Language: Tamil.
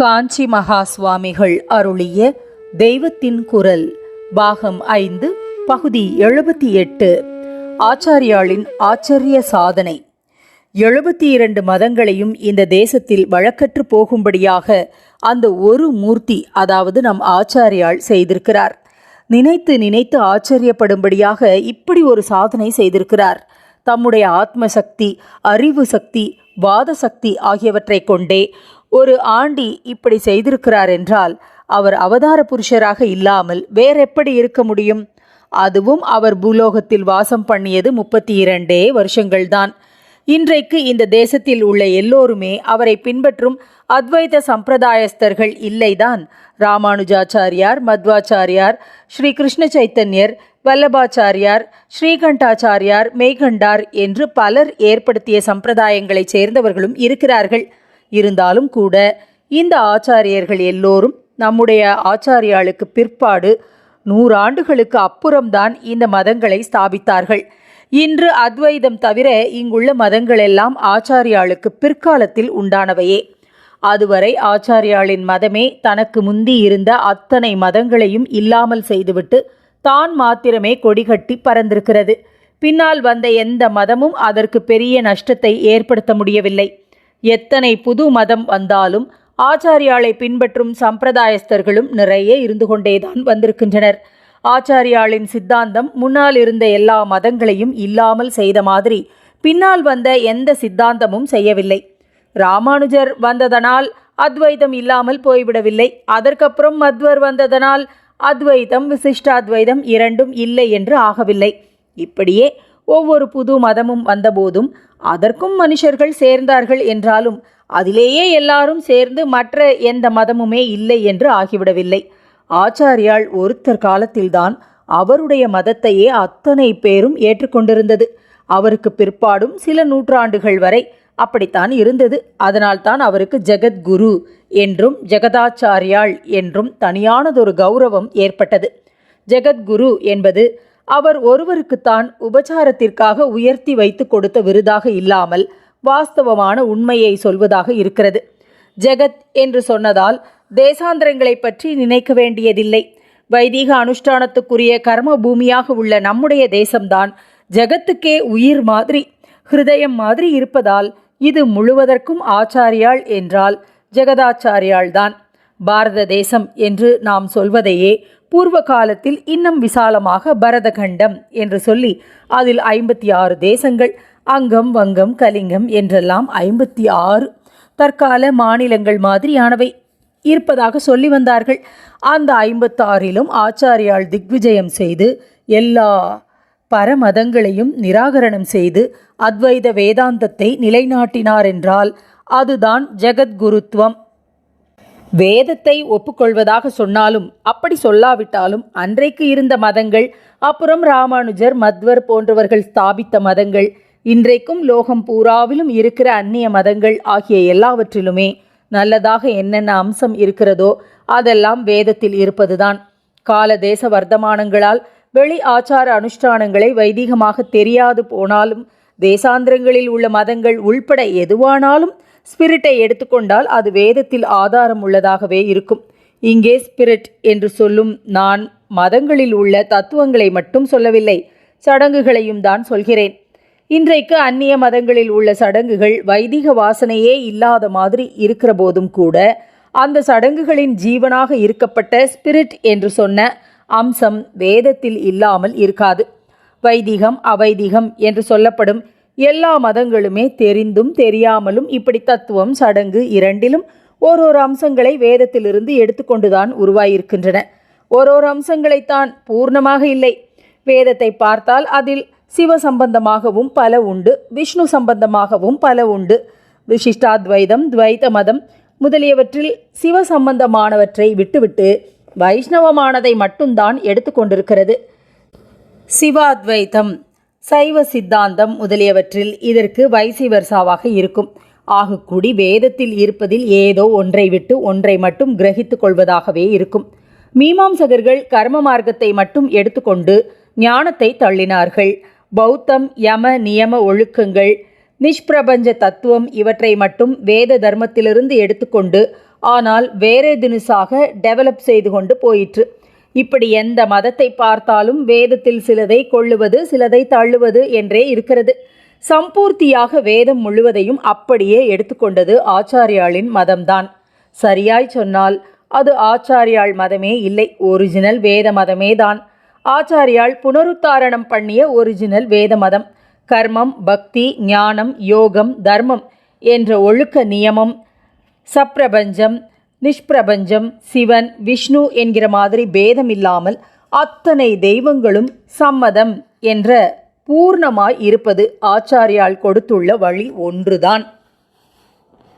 காஞ்சி மகா சுவாமிகள் அருளிய தெய்வத்தின் குரல் பாகம் ஐந்து பகுதி எழுபத்தி எட்டு. ஆச்சாரியாளின் ஆச்சரிய சாதனை. எழுபத்தி இரண்டு மதங்களையும் இந்த தேசத்தில் வழக்கற்று போகும்படியாக அந்த ஒரு மூர்த்தி அதாவது நம் ஆச்சாரியால் செய்திருக்கிறார். நினைத்து நினைத்து ஆச்சரியப்படும்படியாக இப்படி ஒரு சாதனை செய்திருக்கிறார். தம்முடைய ஆத்ம சக்தி அறிவு சக்தி வாத சக்தி ஆகியவற்றைக் கொண்டே ஒரு ஆண்டி இப்படி செய்திருக்கிறார் என்றால் அவர் அவதார புருஷராக இல்லாமல் வேறெப்படி இருக்க முடியும்? அதுவும் அவர் பூலோகத்தில் வாசம் பண்ணியது முப்பத்தி இரண்டே வருஷங்கள்தான். இன்றைக்கு இந்த தேசத்தில் உள்ள எல்லோருமே அவரை பின்பற்றும் அத்வைத சம்பிரதாயஸ்தர்கள் இல்லைதான். ராமானுஜாச்சாரியார் மத்வாச்சாரியார் ஸ்ரீ கிருஷ்ண சைத்தன்யர் வல்லபாச்சாரியார் ஸ்ரீகண்டாச்சாரியார் மெய்கண்டார் என்று பலர் ஏற்படுத்திய சம்பிரதாயங்களைச் சேர்ந்தவர்களும் இருக்கிறார்கள். இருந்தாலும் கூட இந்த ஆச்சாரியர்கள் எல்லோரும் நம்முடைய ஆச்சாரியாளுக்கு பிற்பாடு நூறாண்டுகளுக்கு அப்புறம்தான் இந்த மதங்களை ஸ்தாபித்தார்கள். இன்று அத்வைதம் தவிர இங்குள்ள மதங்களெல்லாம் ஆச்சாரியாளுக்கு பிற்காலத்தில் உண்டானவையே. அதுவரை ஆச்சாரியாளின் மதமே தனக்கு முந்தி இருந்த அத்தனை மதங்களையும் இல்லாமல் செய்துவிட்டு தான் மாத்திரமே கொடிகட்டி பறந்திருக்கிறது. பின்னால் வந்த எந்த மதமும் அதற்கு பெரிய நஷ்டத்தை ஏற்படுத்த முடியவில்லை. எத்தனை புது மதம் வந்தாலும் ஆச்சாரியாளை பின்பற்றும் சம்பிரதாயஸ்தர்களும் நிறைய இருந்து கொண்டேதான் வந்திருக்கின்றனர். ஆச்சாரியாளின் சித்தாந்தம் முன்னால் இருந்த எல்லா மதங்களையும் இல்லாமல் செய்த மாதிரி பின்னால் வந்த எந்த சித்தாந்தமும் செய்யவில்லை. ராமானுஜர் வந்ததனால் அத்வைதம் இல்லாமல் போய்விடவில்லை. அதற்கப்புறம் மத்வர் வந்ததனால் அத்வைதம் விசிஷ்டாத்வைதம் இரண்டும் இல்லை என்று ஆகவில்லை. இப்படியே ஒவ்வொரு புது மதமும் வந்தபோதும் அதற்கும் மனுஷர்கள் சேர்ந்தார்கள் என்றாலும் அதிலேயே எல்லாரும் சேர்ந்து மற்ற எந்த மதமுமே இல்லை என்று ஆகிவிடவில்லை. ஆச்சாரியாள் ஒருத்தர் காலத்தில்தான் அவருடைய மதத்தையே அத்தனை பேரும் ஏற்றுக்கொண்டிருந்தது. அவருக்கு பிற்பாடும் சில நூற்றாண்டுகள் வரை அப்படித்தான் இருந்தது. அதனால்தான் அவருக்கு ஜெகத்குரு என்றும் ஜெகதாச்சாரியாள் என்றும் தனியானதொரு கௌரவம் ஏற்பட்டது. ஜெகத்குரு என்பது அவர் ஒருவருக்குத்தான் உபச்சாரத்திற்காக உயர்த்தி வைத்து கொடுத்த விருதாக இல்லாமல் வாஸ்தவமான உண்மையை சொல்வதாக இருக்கிறது. ஜெகத் என்று சொன்னதால் தேசாந்திரங்களை பற்றி நினைக்க வேண்டியதில்லை. வைதீக அனுஷ்டானத்துக்குரிய கர்ம பூமியாக உள்ள நம்முடைய தேசம்தான் ஜெகத்துக்கே உயிர் மாதிரி ஹிருதயம் மாதிரி இருப்பதால் இது முழுவதற்கும் ஆச்சாரியாள் என்றால் ஜெகதாச்சாரியாள்தான். பாரத தேசம் என்று நாம் சொல்வதையே பூர்வ காலத்தில் இன்னும் விசாலமாக பரதகண்டம் என்று சொல்லி அதில் ஐம்பத்தி ஆறு தேசங்கள் அங்கம் வங்கம் கலிங்கம் என்றெல்லாம் ஐம்பத்தி ஆறு தற்கால மாநிலங்கள் மாதிரியானவை இருப்பதாக சொல்லி வந்தார்கள். அந்த ஐம்பத்தாறிலும் ஆச்சாரியால் திக்விஜயம் செய்து எல்லா பரமதங்களையும் நிராகரணம் செய்து அத்வைத வேதாந்தத்தை நிலைநாட்டினார் என்றால் அதுதான் ஜெகத்குருத்துவம் வேதத்தை ஒப்புக்கொள்வதாக சொன்னாலும் அப்படி சொல்லாவிட்டாலும் அன்றைக்கு இருந்த மதங்கள் அப்புறம் ராமானுஜர் மத்வர் போன்றவர்கள் ஸ்தாபித்த மதங்கள் இன்றைக்கும் லோகம் பூராவிலும் இருக்கிற அந்நிய மதங்கள் ஆகிய எல்லாவற்றிலுமே நல்லதாக என்னென்ன அம்சம் இருக்கிறதோ அதெல்லாம் வேதத்தில் இருப்பதுதான். கால தேச வர்த்தமானங்களால் வெளி ஆச்சார அனுஷ்டானங்களை வைதீகமாக தெரியாது போனாலும் தேசாந்திரங்களில் உள்ள மதங்கள் உள்பட எதுவானாலும் ஸ்பிரிட்டை எடுத்துக்கொண்டால் அது வேதத்தில் ஆதாரம் உள்ளதாகவே இருக்கும். இங்கே ஸ்பிரிட் என்று சொல்லும் நான் மதங்களில் உள்ள தத்துவங்களை மட்டும் சொல்லவில்லை சடங்குகளையும் தான் சொல்கிறேன். இன்றைக்கு அந்நிய மதங்களில் உள்ள சடங்குகள் வைதிக வாசனையே இல்லாத மாதிரி இருக்கிற போதும் கூட அந்த சடங்குகளின் ஜீவனாக இருக்கப்பட்ட ஸ்பிரிட் என்று சொன்ன அம்சம் வேதத்தில் இல்லாமல் இருக்காது. வைதிகம் அவைதிகம் என்று சொல்லப்படும் எல்லா மதங்களுமே தெரிந்தும் தெரியாமலும் இப்படி தத்துவம் சடங்கு இரண்டிலும் ஓரொரு அம்சங்களை வேதத்திலிருந்து எடுத்துக்கொண்டுதான் உருவாயிருக்கின்றன. ஓரொரு அம்சங்களைத்தான் பூர்ணமாக இல்லை. வேதத்தை பார்த்தால் அதில் சிவ சம்பந்தமாகவும் பல உண்டு விஷ்ணு சம்பந்தமாகவும் பல உண்டு. விசிஷ்டாத்வைதம் துவைத மதம் முதலியவற்றில் சிவ சம்பந்தமானவற்றை விட்டுவிட்டு வைஷ்ணவமானதை மட்டும்தான் எடுத்துக்கொண்டிருக்கிறது. சிவாத்வைத்தம். சைவ சித்தாந்தம் முதலியவற்றில் இதற்கு வைசிவர்சாவாக இருக்கும். ஆகக்கூடி வேதத்தில் இருப்பதில் ஏதோ ஒன்றை விட்டு ஒன்றை மட்டும் கிரகித்துக் கொள்வதாகவே இருக்கும். மீமாம்சகர்கள் கர்ம மார்க்கத்தை மட்டும் எடுத்துக்கொண்டு ஞானத்தை தள்ளினார்கள். பௌத்தம் யம நியம ஒழுக்கங்கள் நிஷ்பிரபஞ்ச தத்துவம் இவற்றை மட்டும் வேத தர்மத்திலிருந்து எடுத்துக்கொண்டு ஆனால் வேறே தினுசாக டெவலப் செய்து கொண்டு போயிற்று. இப்படி எந்த மதத்தை பார்த்தாலும் வேதத்தில் சிலதை கொள்ளுவது சிலதை தள்ளுவது என்றே இருக்கிறது. சம்பூர்த்தியாக வேதம் முழுவதையும் அப்படியே எடுத்துக்கொண்டது ஆச்சாரியாளின் மதம்தான். சரியாய் சொன்னால் அது ஆச்சாரியாள் மதமே இல்லை ஒரிஜினல் வேத மதமே தான் ஆச்சாரியாள் புனருத்தாரணம் பண்ணிய ஒரிஜினல் வேத மதம். கர்மம் பக்தி ஞானம் யோகம் தர்மம் என்ற ஒழுக்க நியமம் சப்ரபஞ்சம் நிஷ்பிரபஞ்சம் சிவன் விஷ்ணு என்கிற மாதிரி பேதம் இல்லாமல் அத்தனை தெய்வங்களும் சம்மதம் என்ற பூர்ணமாய் இருப்பது ஆச்சாரியால் கொடுத்துள்ள வழி ஒன்றுதான்.